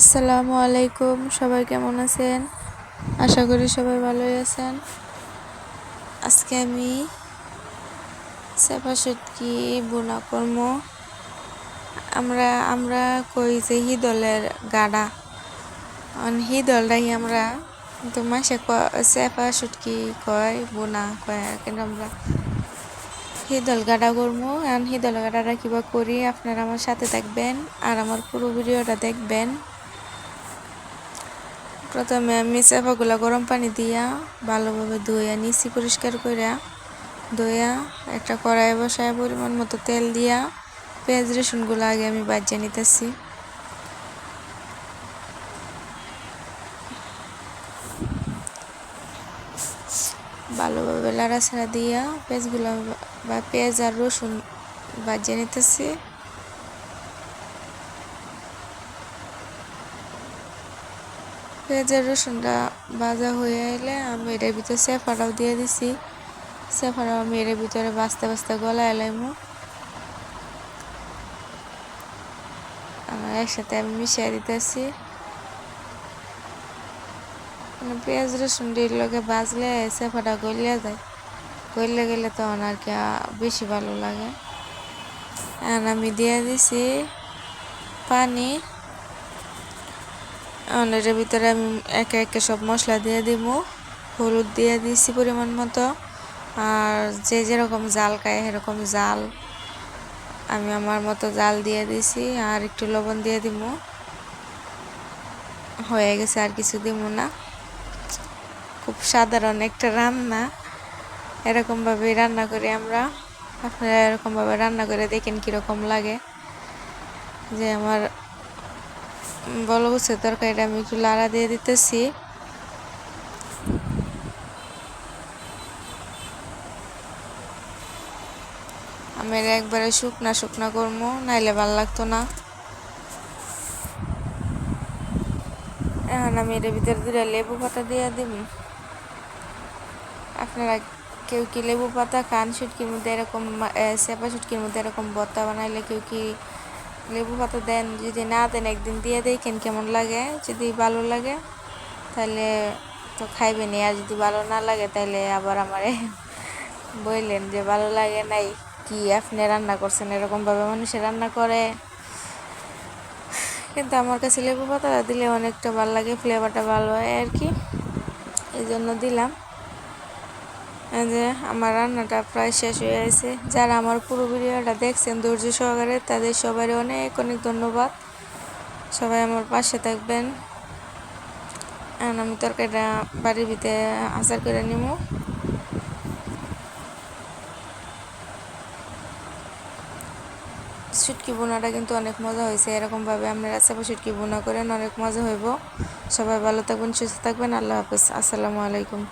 আসসালামু আলাইকুম, সবাই কেমন আছেন? আশা করি সবাই ভালোই আছেন। আজকে আমি সেপা সুটকি বোনা কর্ম আমরা আমরা কই যে হি হিদলের গাডা হিদলটাই আমরা কিন্তু মাসে সেপা সুটকি কয়, বোনা কয়, কিন্তু আমরা হিদল গাডা করব। এখন হিদল গাডাটা কিবা করি, আপনারা আমার সাথে থাকবেন আর আমার পুরো ভিডিওটা দেখবেন। প্রথমে আমি চেপাগুলো গরম পানি দিয়া ভালোভাবে ধুইয়া, নিচি পরিষ্কার করিয়া ধুইয়া, একটা কড়াই বসায় পরিমাণ মতো তেল দিয়া পেঁয়াজ রসুনগুলো আগে আমি বাজিয়ে নিতেছি। ভালোভাবে লাড়াছাড়া দিয়া পেঁয়াজগুলো বা পেঁয়াজ আর রসুন বাজিয়ে নিতেছি। পেঁয়াজের রসুনটা ভাজা হয়ে এলে আমি এটার ভিতরে সেফাটাও দিয়ে দিছি। সেফাটাও আমি এর ভিতরে বাঁচতে বাস্তে গলা এলাইমু আমার একসাথে আমি মিশিয়ে দিতেছি। মানে পেঁয়াজ রসুন ডির লগে বাজলে সেফাটা গলিয়া যায়। গলিয়ে গেলে তখন আর কি বেশি ভালো লাগে। আর আমি দিয়ে দিছি পানি। এটার ভিতরে আমি একে একে সব মশলা দিয়ে দিব, হলুদ দিয়ে দিয়েছি পরিমাণ মতো, আর যে যেরকম জাল খায় সেরকম জাল আমি আমার মতো জাল দিয়ে দিছি, আর একটু লবণ দিয়ে দিব। হয়ে গেছে, আর কিছু দিব না। খুব সাধারণ একটা রান্না। এরকমভাবেই রান্না করি আমরা। আপনারা এরকমভাবে রান্না করে দেখেন কীরকম লাগে। যে আমার বল বুঝছে তরকারিটা আমি একটু লাড়া দিয়ে দিতেছি। আমি একবারে শুকনা শুকনা করব, নাইলে ভালো লাগতো না। এখন আমি এর ভিতরে দুটা লেবু পাতা দিয়ে দিব। আপনারা কেউ কি লেবু পাতা খান সুটকির মধ্যে এরকম চেপা সুটকির মধ্যে এরকম বত্তা বানাইলে কেউ কি লেবু পাতা দেন, যদি না দেন একদিন দিয়ে দেখেন কেমন লাগে। যদি ভালো লাগে, তাহলে তো খাইবেনি আর যদি ভালো না লাগে, তাহলে আবার আমারে বললেন যে, ভালো লাগে নাই, কি আপনি রান্না করছেন? এরকমভাবে মানুষে রান্না করে। কিন্তু আমার কাছে লেবু পাতাটা দিলে অনেকটা ভালো লাগে ফ্লেভারটা ভালো হয় আর কি। এই জন্য দিলাম। যে আমার রান্নাটা প্রায় শেষ হয়ে গেছে। যারা আমার পুরো ভিডিওটা দেখছেন ধৈর্য সহকারে, তাদের সবারই অনেক অনেক ধন্যবাদ। সবাই আমার পাশে থাকবেন। আমি তরকারিটা বাড়ির ভিতরে আচার করে নিব। সুটকি বোনাটা কিন্তু অনেক মজা হয়েছে। এরকমভাবে আপনারা চাপা সুটকি বোনা করেন অনেক মজা হইব। সবাই ভালো থাকবেন, সুস্থ থাকবেন। আল্লাহ হাফেজ। আসসালামু আলাইকুম।